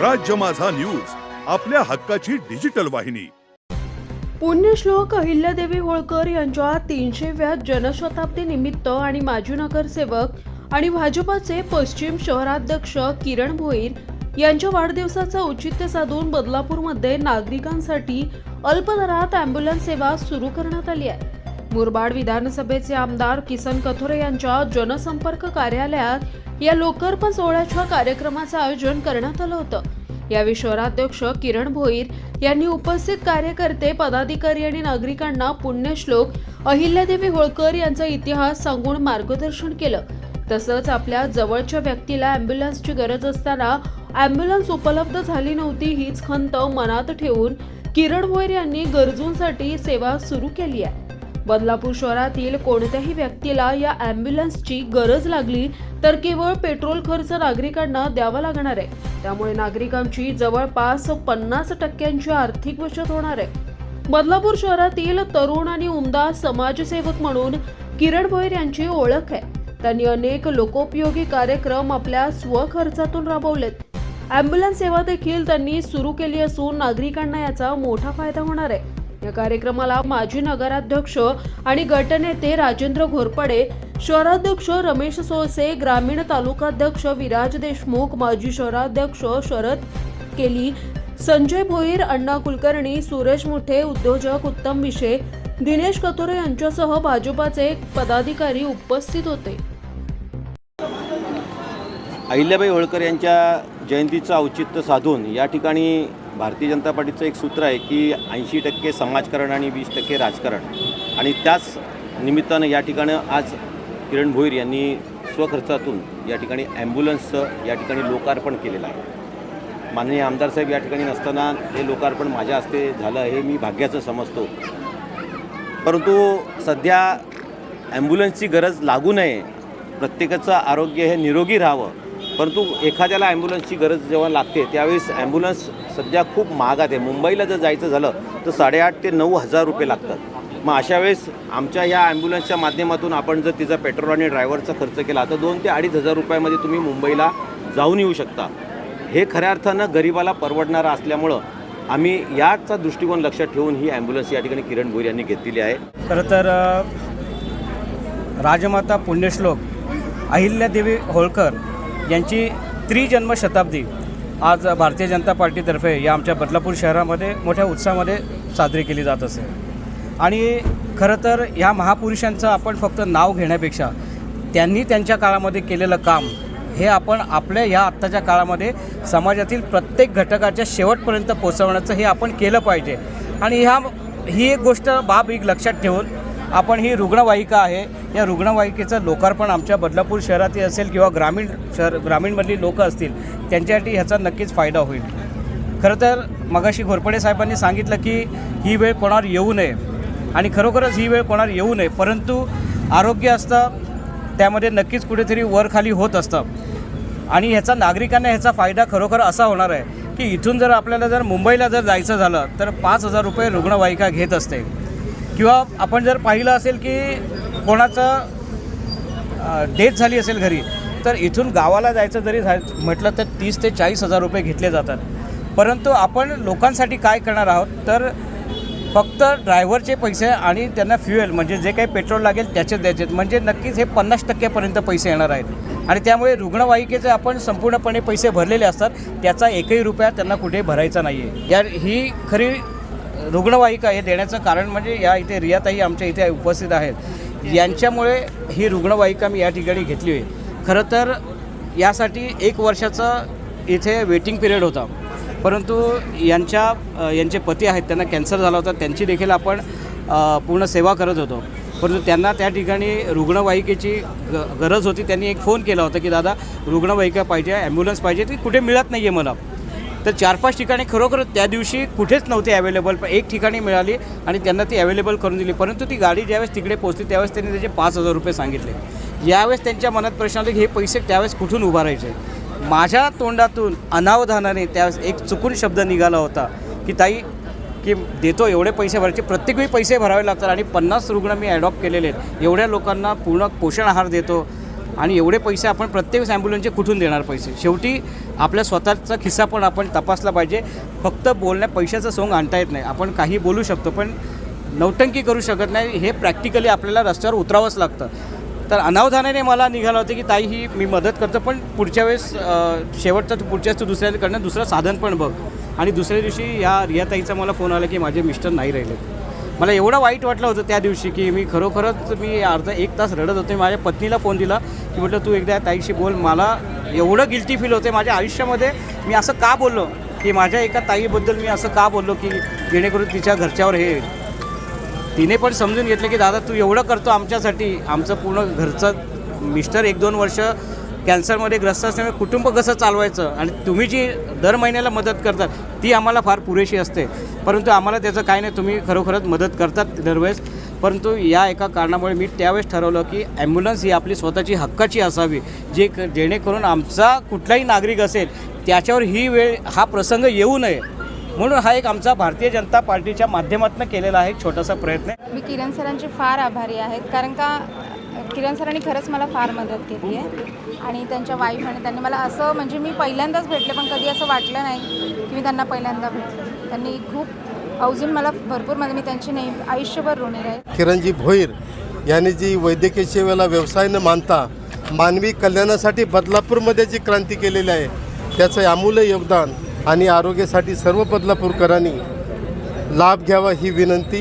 राज्य माझा न्यूज आपल्या हक्काची डिजिटल वाहिनी. पुण्यश्लोक अहिल्यादेवी होळकर यांच्या तीनशेव्या जनशताब्दी निमित्त आणि माजी नगरसेवक आणि भाजपाचे पश्चिम शहराध्यक्ष किरण भोईर यांच्या वाढदिवसाचं औचित्य साधून बदलापूरमध्ये नागरिकांसाठी अल्पदरात अँब्युलन्स सेवा सुरू करण्यात आली आहे. मुरबाड विधानसभेचे आमदार किसन कथोरे यांच्या जनसंपर्क कार्यालयात या लोकार्पण सोहळ्याच्या कार्यक्रमाचं आयोजन करण्यात आलं होतं. यावेळी शहराध्यक्ष किरण भोईर यांनी उपस्थित कार्यकर्ते पदाधिकारी आणि नागरिकांना पुण्यश्लोक अहिल्यादेवी होळकर यांचा इतिहास सांगून मार्गदर्शन केलं. तसंच आपल्या जवळच्या व्यक्तीला अँब्युलन्सची गरज असताना अँब्युलन्स उपलब्ध झाली नव्हती हीच खंत मनात ठेवून किरण भोईर यांनी गरजूंसाठी सेवा सुरू केली आहे. बदलापूर शहरातील कोणत्याही व्यक्तीला या अँब्युलन्सची गरज लागली तर केवळ पेट्रोल खर्च नागरिकांना द्यावा लागणार आहे. त्यामुळे नागरिकांची जवळपास पन्नास टक्क्यांची आर्थिक बचत होणार आहे. बदलापूर शहरातील तरुण आणि उमदा समाजसेवक म्हणून किरण भोईर यांची ओळख आहे. त्यांनी अनेक लोकोपयोगी कार्यक्रम आपल्या स्वखर्चातून राबवलेत. अँब्युलन्स सेवा देखील त्यांनी सुरू केली असून नागरिकांना याचा मोठा फायदा होणार आहे. या कार्यक्रमाला माजी नगराध्यक्ष आणि गटनेते राजेंद्र घोरपडे शहराध्यक्ष रमेश सोळसे ग्रामीण तालुकाध्यक्ष विराज देशमुख माजी शहराध्यक्ष शरद केली संजय भोईर अण्णा कुलकर्णी सुरेश मुठे उद्योजक उत्तम विशे दिनेश कतोरे यांच्यासह भाजपाचे पदाधिकारी उपस्थित होते. अहिल्याबाई होळकर यांच्या जयंतीचं औचित्य साधून या ठिकाणी भारतीय जनता पार्टीचं एक सूत्र आहे की ऐंशी टक्के समाजकारण आणि वीस टक्के राजकारण. आणि त्याच निमित्तानं या ठिकाणी आज किरण भोईर यांनी स्वखर्चातून या ठिकाणी ॲम्ब्युलन्सचं या ठिकाणी लोकार्पण केलेलं आहे. माननीय आमदार साहेब या ठिकाणी नसताना हे लोकार्पण माझ्या हस्ते झालं हे मी भाग्याचं समजतो. परंतु सध्या ॲम्ब्युलन्सची गरज लागू नये प्रत्येकाचं आरोग्य हे निरोगी राहावं परंतु एखाद्याला ॲम्ब्युलन्सची गरज जेव्हा लागते त्यावेळेस ॲम्ब्युलन्स सध्या खूप महागात आहे. मुंबईला जर जायचं झालं तर साडेआठ ते नऊ हजार रुपये लागतात. मग अशा वेळेस आमच्या या ॲम्ब्युलन्सच्या माध्यमातून आपण जर तिचा पेट्रोल आणि ड्रायव्हरचा खर्च केला तर दोन ते अडीच हजार रुपयामध्ये तुम्ही मुंबईला जाऊन येऊ शकता. हे खऱ्या अर्थानं गरिबाला परवडणारं असल्यामुळं आम्ही याचा दृष्टिकोन लक्षात ठेवून ही ॲम्ब्युलन्स या ठिकाणी किरण भोईर यांनी घेतलेली आहे. खरं तर राजमाता पुण्यश्लोक अहिल्यादेवी होळकर यांची त्रिजन्म शताब्दी आज भारतीय जनता पार्टीतर्फे या आमच्या बदलापूर शहरामध्ये मोठ्या उत्साहामध्ये साजरी केली जात असे. आणि खरं तर ह्या महापुरुषांचं आपण फक्त नाव घेण्यापेक्षा त्यांनी त्यांच्या काळामध्ये केलेलं काम हे आपण आपल्या ह्या आत्ताच्या काळामध्ये समाजातील प्रत्येक घटकाच्या शेवटपर्यंत पोचवण्याचं हे आपण केलं पाहिजे. आणि ह्या ही एक गोष्ट बाब एक लक्षात ठेवून आपण ही रुग्णवाहिका आहे. या रुग्णवाहिकेचं लोकार्पण आमच्या बदलापूर शहरातील असेल किंवा ग्रामीण शहर ग्रामीणमधली लोकं असतील त्यांच्यासाठी ह्याचा नक्कीच फायदा होईल. खरं तर मगाशी घोरपडे साहेबांनी सांगितलं की ही वेळ कोणावर येऊ नये. आणि खरोखरच ही वेळ कोणावर येऊ नये परंतु आरोग्य असतं त्यामध्ये नक्कीच कुठेतरी वर खाली होत असतं. आणि ह्याचा नागरिकांना ह्याचा फायदा खरोखर असा होणार आहे की इथून जर आपल्याला जर मुंबईला जर जायचं झालं तर पाच हजार रुपये रुग्णवाहिका घेत असते. किंवा आपण जर पाहिलं असेल की कोणाचं डेथ झाली असेल घरी तर इथून गावाला जायचं जरी झा म्हटलं तर तीस ते चाळीस हजार रुपये घेतले जातात. परंतु आपण लोकांसाठी काय करणार आहोत? तर फक्त ड्रायव्हरचे पैसे आणि त्यांना फ्युएल म्हणजे जे काही पेट्रोल लागेल त्याचे द्यायचे म्हणजे नक्कीच हे पन्नास टक्क्यापर्यंत पैसे येणार आहेत. आणि त्यामुळे रुग्णवाहिकेचे आपण संपूर्णपणे पैसे भरलेले असतात त्याचा एकही रुपया त्यांना कुठे भरायचा नाही आहे या ही खरी रुग्णवाहिका हे देण्याचं कारण म्हणजे या इथे रियाताई आमच्या इथे उपस्थित आहेत. यांच्यामुळे ही रुग्णवाहिका मी या ठिकाणी घेतली आहे खरं तर यासाठी एक वर्षाचा इथे वेटिंग पिरियड होता. परंतु यांच्या यांचे पती आहेत त्यांना कॅन्सर झाला होता त्यांची देखील आपण पूर्ण सेवा करत होतो. परंतु त्यांना त्या ठिकाणी रुग्णवाहिकेची ग गरज होती. त्यांनी एक फोन केला होता की दादा रुग्णवाहिका पाहिजे ॲम्ब्युलन्स पाहिजे ती कुठे मिळत नाही आहे मला. तर चार पाच ठिकाणी खरोखर त्या दिवशी कुठेच नव्हती अवेलेबल पण एक ठिकाणी मिळाली आणि त्यांना ती अवेलेबल करून दिली. परंतु ती गाडी ज्यावेळेस तिकडे पोहोचली त्यावेळेस त्यांनी त्याचे पाच हजार रुपये सांगितले. यावेळेस त्यांच्या मनात प्रश्न आले की हे पैसे त्यावेळेस कुठून उभारायचे? माझ्या तोंडातून अनावधानाने त्यावेळेस एक चुकून शब्द निघाला होता की ताई की देतो एवढे पैसे भरायचे प्रत्येक वेळी पैसे भरावे लागतात आणि पन्नास रुग्ण मी ॲडॉप्ट केलेले आहेत. एवढ्या लोकांना पूर्ण पोषण आहार देतो आणि एवढे पैसे आपण प्रत्येक ॲम्ब्युलन्सचे कुठून देणार पैसे? शेवटी आपल्या स्वतःचा खिस्सा पण आपण तपासला पाहिजे. फक्त बोलण्या पैशाचं सोंग आणता येत नाही. आपण काही बोलू शकतो पण नौटंकी करू शकत नाही. हे प्रॅक्टिकली आपल्याला रस्त्यावर उतरावंच लागतं. तर अनावधानाने मला निघालं होतं की ताई ही मी मदत करतो पण पुढच्या वेळेस अ, शेवटचं पुढच्या वेळेस तू दुसऱ्याकडनं दुसरं साधन पण बघ. आणि दुसऱ्या दिवशी या रियाताईचा मला फोन आला की माझे मिस्टर नाही राहिले. मला एवढं वाईट वाटलं होतं त्या दिवशी की मी खरोखरच मी अर्धा एक तास रडत होते. माझ्या पत्नीला फोन दिला की म्हटलं तू एकदा ताईशी बोल मला एवढं गिल्टी फील होते माझ्या आयुष्यामध्ये. मी असं का बोललो? की माझ्या एका ताईबद्दल मी असं का बोललो की जेणेकरून तिच्या घरच्यावर हे तिने पण समजून घेतलं की दादा तू एवढं करतो आमच्यासाठी. आमचं पूर्ण घरचं मिस्टर एक दोन वर्ष कॅन्सरमध्ये ग्रस्त असल्यामुळे कुटुंब कसं चालवायचं? आणि तुम्ही जी दर महिन्याला मदत करतात ती आम्हाला फार पुरेशी असते. परंतु आम्हाला त्याचं काही नाही तुम्ही खरोखरच मदत करतात दरवेळेस. परंतु या एका कारणामुळे मी त्यावेळेस ठरवलं की ॲम्ब्युलन्स ही आपली स्वतःची हक्काची असावी जे क- जेणेकरून आमचा कुठलाही नागरिक असेल त्याच्यावर ही वेळ हा प्रसंग येऊ नये. म्हणून हा एक आमचा भारतीय जनता पार्टीच्या माध्यमातून केलेला आहे एक छोटासा प्रयत्न. मी किरण सरांची फार आभारी आहेत कारण का किरण सरांनी खरंच मला फार मदत केली आहे. आणि त्यांच्या वाईफ आणि त्यांनी मला असं म्हणजे मी पहिल्यांदाच भेटले पण कधी असं वाटलं नाही की मी त्यांना पहिल्यांदा भेटले. त्यांनी खूप अवजून मला भरपूर मदत मी त्यांची नेहमी आयुष्यभर ऋणी आहे. किरणजी भोईर यांनी जी वैद्यकीय सेवेला व्यवसाय न मानता मानवी कल्याणासाठी बदलापूरमध्ये जी क्रांती केलेली आहे त्याचं अमूल्य योगदान आणि आरोग्यासाठी सर्व बदलापूरकरांनी लाभ घ्यावा ही विनंती.